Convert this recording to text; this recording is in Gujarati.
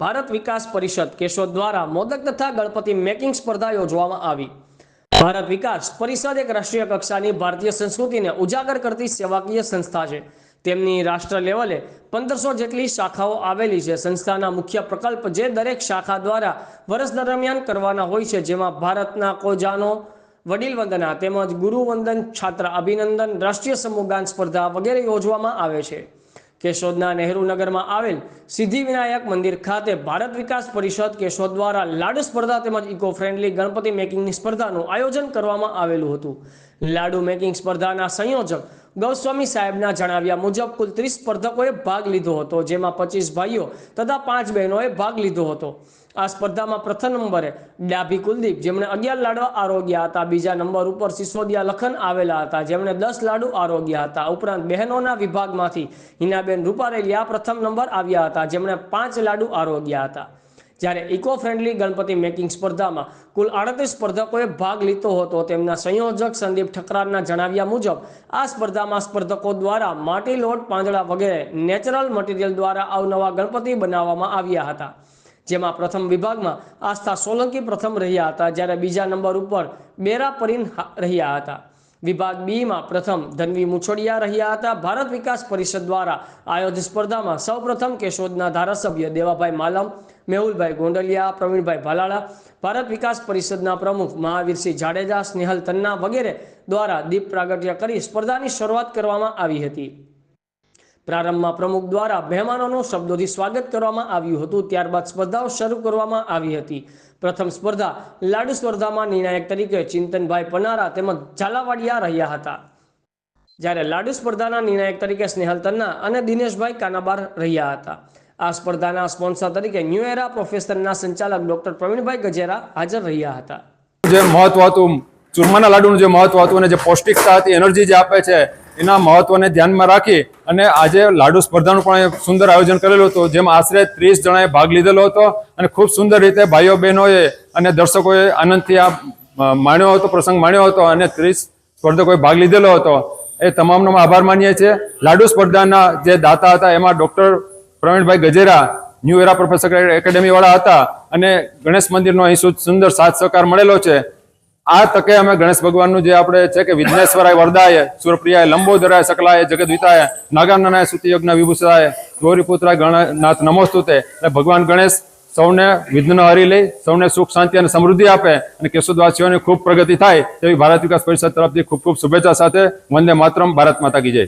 ભારત વિકાસ પરિષદ કેશોદ દ્વારા મોદક તથા ગણપતિ મેકિંગ સ્પર્ધા યોજવામાં આવી. ભારત વિકાસ પરિષદ એક રાષ્ટ્રીય કક્ષાની ભારતીય સંસ્કૃતિને ઉજાગર કરતી સેવાકીય સંસ્થા છે. તેમની રાષ્ટ્ર લેવલે પંદરસો જેટલી શાખાઓ આવેલી છે. સંસ્થાના મુખ્ય પ્રકલ્પ જે દરેક શાખા દ્વારા વર્ષ દરમિયાન કરવાના હોય છે, જેમાં ભારતના કોજાનો વડીલ વંદના તેમજ ગુરુવંદન, છાત્ર અભિનંદન, રાષ્ટ્રીય સમૂહગાન સ્પર્ધા વગેરે યોજવામાં આવે છે. કેશોદના નહેરુ નગરમાં આવેલ સિદ્ધિવિનાયક મંદિર ખાતે ભારત વિકાસ પરિષદ કેશોદ દ્વારા લાડુ સ્પર્ધા તેમજ ઇકો ફ્રેન્ડલી ગણપતિ મેકિંગની સ્પર્ધાનું આયોજન કરવામાં આવેલું હતું. લાડુ મેકિંગ સ્પર્ધાના સંયોજક ગૌસ્વામી સાહેબના જણાવ્યા મુજબ કુલ ત્રીસ સ્પર્ધકોએ ભાગ લીધો હતો, જેમાં પચીસ ભાઈઓ તથા પાંચ બહેનોએ ભાગ લીધો હતો. આ સ્પર્ધામાં પ્રથમ નંબરે ડાભી કુલદીપ, જેમણે અગિયાર લાડવા આરોગ્યા હતા. બીજા નંબર ઉપર સિસોદિયા લખન આવેલા હતા, જેમણે દસ લાડુ આરોગ્યા હતા. ઉપરાંત બહેનોના વિભાગમાંથી હિનાબેન રૂપારેલિયા પ્રથમ નંબર આવ્યા હતા, જેમણે પાંચ લાડુ આરોગ્યા હતા. જ્યારે ઇકો ફ્રેન્ડલી ગણપતિ મેકિંગ સ્પર્ધામાં કુલ આડત્રીસ સ્પર્ધકોએ ભાગ લીધો હતો. તેમના સંયોજક સંદીપ ઠકરારના જણાવ્યા મુજબ, આ સ્પર્ધામાં સ્પર્ધકો દ્વારા માટી લોટ, પાંદડા વગેરે નેચરલ મટીરિયલ દ્વારા અવનવા ગણપતિ બનાવવામાં આવ્યા હતા. જેમાં પ્રથમ વિભાગમાં આસ્થા સોલંકી પ્રથમ રહ્યા હતા, જ્યારે બીજા નંબર ઉપર બેરા પરીન રહ્યા હતા. વિભાગ બીમાં પ્રથમ ધનવી મુછોડિયા રહ્યા હતા. ભારત વિકાસ પરિષદ દ્વારા આયોજિત સ્પર્ધામાં સૌપ્રથમ કેશોદના ધારાસભ્ય દેવાભાઈ માલમ, મેહુલભાઈ ગોંડલિયા, પ્રવીણભાઈ ભાલાળા, ભારત વિકાસ પરિષદના પ્રમુખ મહાવીરસિંહ જાડેજા, સ્નેહલ તન્ના વગેરે દ્વારા દીપ પ્રાગટ્ય કરી સ્પર્ધાની શરૂઆત કરવામાં આવી હતી. પ્રારંભમાં પ્રમુખ દ્વારા મહેમાનોનું શબ્દોથી સ્વાગત કરવામાં આવ્યું હતું. ત્યારબાદ સ્પર્ધાઓ શરૂ કરવામાં આવી હતી. પ્રથમ સ્પર્ધા લાડુ સ્પર્ધામાં નિર્ણાયક તરીકે ચિંતનભાઈ પનારા તેમજ ઝાલાવાડિયા રહ્યા હતા. જ્યારે લાડુ સ્પર્ધાના નિર્ણાયક તરીકે સ્નેહલ તન્ના અને દિનેશભાઈ કાનાબાર રહ્યા હતા. આ સ્પર્ધાના સ્પોન્સર તરીકે ન્યૂ એરા પ્રોફેશનના સંચાલક ડોક્ટર પ્રવીણભાઈ ગજેરા હાજર રહ્યા હતા. જે મહત્વ હતું, ચૂરમાના લાડુનું જે મહત્વ હતું અને જે પૌષ્ટિકતા હતી, એનર્જી જે આપે છે એના મહત્વને ધ્યાનમાં રાખી અને આજે લાડુ સ્પર્ધાનું પણ સુંદર આયોજન કરેલું હતું, જેમાં આશરે ત્રીસ જણાએ ભાગ લીધેલો હતો અને ખૂબ સુંદર રીતે ભાઈઓ બહેનોએ અને દર્શકોએ આનંદથી આ માણ્યો હતો, પ્રસંગ માણ્યો હતો અને ત્રીસ સ્પર્ધકોએ ભાગ લીધેલો હતો. એ તમામનો આભાર માનીએ છીએ. લાડુ સ્પર્ધાના જે દાતા હતા, એમાં doctor Pravinbhai Gajera, new era professor academy વાળા હતા અને ગણેશ મંદિરનો અહીં સુંદર સાથ સહકાર મળેલો છે. આ તકે અમે ગણેશ ભગવાનનું જે આપણે છે કે વિઘ્નેશ્વરાય વરદાય, સુરપ્રિયાય, લંબોદરાય, સકલાય, જગદવિતાય નાગાનનાય સુતિયજ્ઞ વિભૂષાય ગૌરીપુત્રાય, ગણનાથ નમોસ્તુતે. એટલે ભગવાન ગણેશ સૌને વિઘ્ન હરી લઈ સૌને સુખ, શાંતિ અને સમૃદ્ધિ આપે અને કેશોદવાસીઓની ખૂબ પ્રગતિ થાય તેવી ભારત વિકાસ પરિષદ તરફથી ખૂબ ખૂબ શુભેચ્છા સાથે વંદે માતરમ, ભારત માતા કી જય.